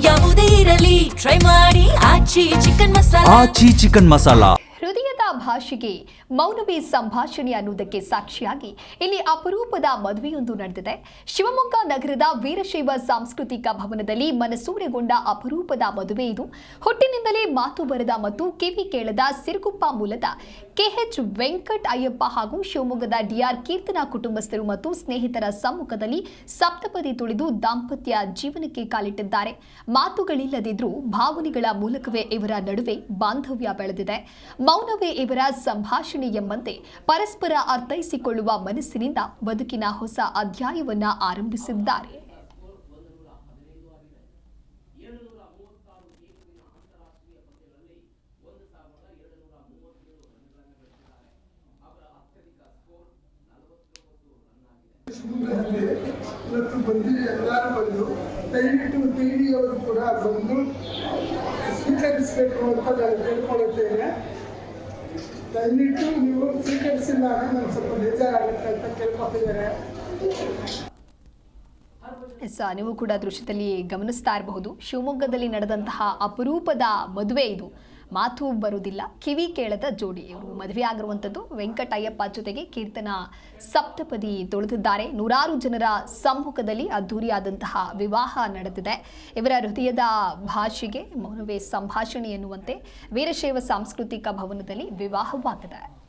ಯಾವುದೇ ಇರಲಿ. ಟ್ರೈ ಮಾಡಿ. ಆಚಿ ಚಿಕನ್ ಮಸಾಲಾ. ಆಚಿ ಚಿಕನ್ ಮಸಾಲಾ. ಭಾಷೆಗೆ ಮೌನವೇ ಸಂಭಾಷಣೆ ಅನ್ನುವುದಕ್ಕೆ ಸಾಕ್ಷಿಯಾಗಿ ಇಲ್ಲಿ ಅಪರೂಪದ ಮದುವೆಯೊಂದು ನಡೆದಿದೆ. ಶಿವಮೊಗ್ಗ ನಗರದ ವೀರಶೈವ ಸಾಂಸ್ಕೃತಿಕ ಭವನದಲ್ಲಿ ಮನಸೂರೆಗೊಂಡ ಅಪರೂಪದ ಮದುವೆ ಇದು. ಹುಟ್ಟಿನಿಂದಲೇ ಮಾತು ಬರದ ಮತ್ತು ಕಿವಿ ಕೇಳದ ಸಿರುಗುಪ್ಪ ಮೂಲದ ಕೆಎಚ್ ವೆಂಕಟ್ ಅಯ್ಯಪ್ಪ ಹಾಗೂ ಶಿವಮೊಗ್ಗದ ಡಿಆರ್ ಕೀರ್ತನಾ ಕುಟುಂಬಸ್ಥರು ಮತ್ತು ಸ್ನೇಹಿತರ ಸಮ್ಮುಖದಲ್ಲಿ ಸಪ್ತಪದಿ ತುಳಿದು ದಾಂಪತ್ಯ ಜೀವನಕ್ಕೆ ಕಾಲಿಟ್ಟಿದ್ದಾರೆ. ಮಾತುಗಳಿಲ್ಲದಿದ್ರೂ ಭಾವನೆಗಳ ಮೂಲಕವೇ ಇವರ ನಡುವೆ ಬಾಂಧವ್ಯ ಬೆಳೆದಿದೆ. ಮೌನವೇ ಇವರ ಸಂಭಾಷಣೆ ಎಂಬಂತೆ ಪರಸ್ಪರ ಅರ್ಥೈಸಿಕೊಳ್ಳುವ ಮನಸ್ಸಿನಿಂದ ಬದುಕಿನ ಹೊಸ ಅಧ್ಯಾಯವನ್ನು ಆರಂಭಿಸಿದ್ದಾರೆ. ಸ್ವೀಕರಿಸಬೇಕು ಅಂತ ನಾನು ಕೇಳ್ಕೊಳ್ಳುತ್ತೇನೆ. ದಯವಿಟ್ಟು ನೀವು ಸ್ವೀಕರಿಸಿಲ್ಲ ಅಂದ್ರೆ ನನಗೆ ಸ್ವಲ್ಪ ಬೇಜಾರಾಗುತ್ತೆ ಅಂತ ಕೇಳ್ಕೊತಿದ್ದಾರೆ. ಎಸ್ ನೀವು ಕೂಡ ದೃಶ್ಯದಲ್ಲಿ ಗಮನಿಸ್ತಾ ಇರಬಹುದು. ಶಿವಮೊಗ್ಗದಲ್ಲಿ ನಡೆದಂತಹ ಅಪರೂಪದ ಮದುವೆ ಇದು. ಮಾತು ಬರುವುದಿಲ್ಲ. ಕಿವಿ ಕೇಳದ ಜೋಡಿ ಇವರು ಮದುವೆ ಆಗಿರುವಂಥದ್ದು ವೆಂಕಟಯ್ಯಪ್ಪ ಜೊತೆಗೆ ಕೀರ್ತನ ಸಪ್ತಪದಿ ತೊಳೆದಿದ್ದಾರೆ. ನೂರಾರು ಜನರ ಸಮ್ಮುಖದಲ್ಲಿ ಅದ್ದೂರಿಯಾದಂತಹ ವಿವಾಹ ನಡೆದಿದೆ. ಇವರ ಹೃದಯದ ಭಾಷೆಗೆ ಮೌನವೇ ಸಂಭಾಷಣೆ ಎನ್ನುವಂತೆ ವೀರಶೈವ ಸಾಂಸ್ಕೃತಿಕ ಭವನದಲ್ಲಿ ವಿವಾಹವಾಗಿದೆ.